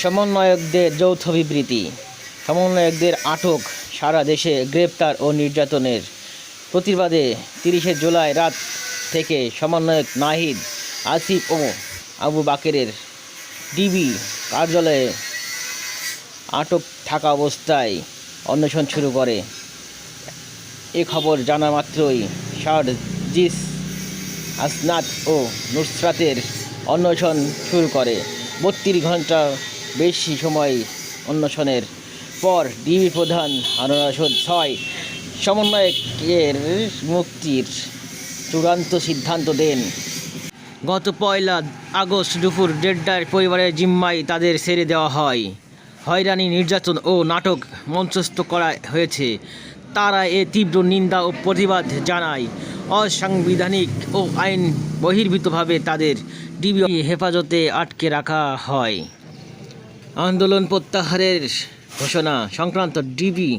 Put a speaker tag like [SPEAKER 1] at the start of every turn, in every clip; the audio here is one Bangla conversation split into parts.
[SPEAKER 1] সমন্বয়কদের যৌথ বিবৃতি। সমন্বয়কদের আটক সারা দেশে গ্রেপ্তার ও নির্যাতনের প্রতিবাদে তিরিশে জুলাই রাত থেকে সমন্বয়ক নাহিদ, আসিফ ও আবু বাকেরের ডিবি কার্যালয়ে আটক থাকা অবস্থায় অন্বেষণ শুরু করে। এ খবর জানা মাত্রই শারজিস আসনাত ও নুসরাতের অন্বেষণ শুরু করে। বত্রিশ ঘণ্টা বেশি সময় অন্বেষণের পর ডিবি প্রধান হারুন ছয় সমন্বয়কের মুক্তির চূড়ান্ত সিদ্ধান্ত দেন। গত পয়লা আগস্ট দুপুর দেড়টায় পরিবারের জিম্মায় তাদের ছেড়ে দেওয়া হয়। হয়রানি, নির্যাতন ও নাটক মঞ্চস্থ করা হয়েছে। তারা এ তীব্র নিন্দা ও প্রতিবাদ জানায়। অসাংবিধানিক ও আইন বহির্ভূতভাবে তাদের ডিবি হেফাজতে আটকে রাখা হয়। আন্দোলন প্রত্যাহারের ঘোষণা সংক্রান্ত ডিবি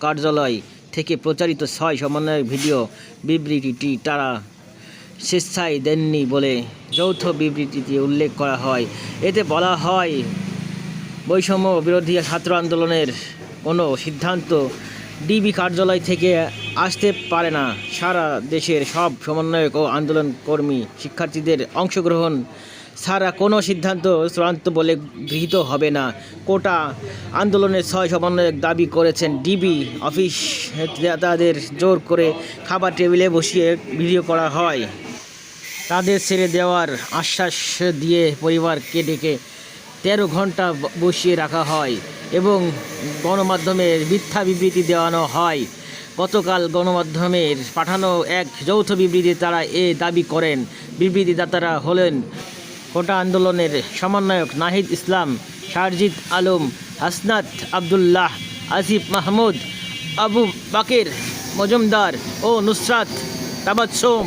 [SPEAKER 1] কার্যালয় থেকে প্রচারিত ছয় সমন্বয়ের ভিডিও বিবৃতিটি তারা স্বেচ্ছায় দেননি বলে যৌথ বিবৃতিতে উল্লেখ করা হয়। এতে বলা হয়, বৈষম্য বিরোধী ছাত্র আন্দোলনের কোনো সিদ্ধান্ত ডিবি কার্যালয় থেকে আসতে পারে না। সারা দেশের সব সমন্বয়ক ও আন্দোলন কর্মী শিক্ষার্থীদের অংশগ্রহণ ছাড়া কোনো সিদ্ধান্ত চূড়ান্ত বলে গৃহীত হবে না। কোটা আন্দোলনের ছয় সমন্বয়ক দাবি করেছেন ডিবি অফিস তাদের জোর করে খাবার টেবিলে বসিয়ে ভিডিও করা হয়। তাদের ছেড়ে দেওয়ার আশ্বাস দিয়ে পরিবারকে ডেকে তেরো ঘণ্টা বসিয়ে রাখা হয় এবং গণমাধ্যমের মিথ্যা বিবৃতি দেওয়ানো হয়। গতকাল গণমাধ্যমের পাঠানো এক যৌথ বিবৃতি তারা এ দাবি করেন। বিবৃতিদাতারা হলেন কোটা আন্দোলনের সমন্বয়ক নাহিদ ইসলাম শারজিদ আলম, হাসনাত আবদুল্লাহ, আসিফ মাহমুদ, আবু বাকের, মজুমদার ও নুসরাত তাবাচ্ছুম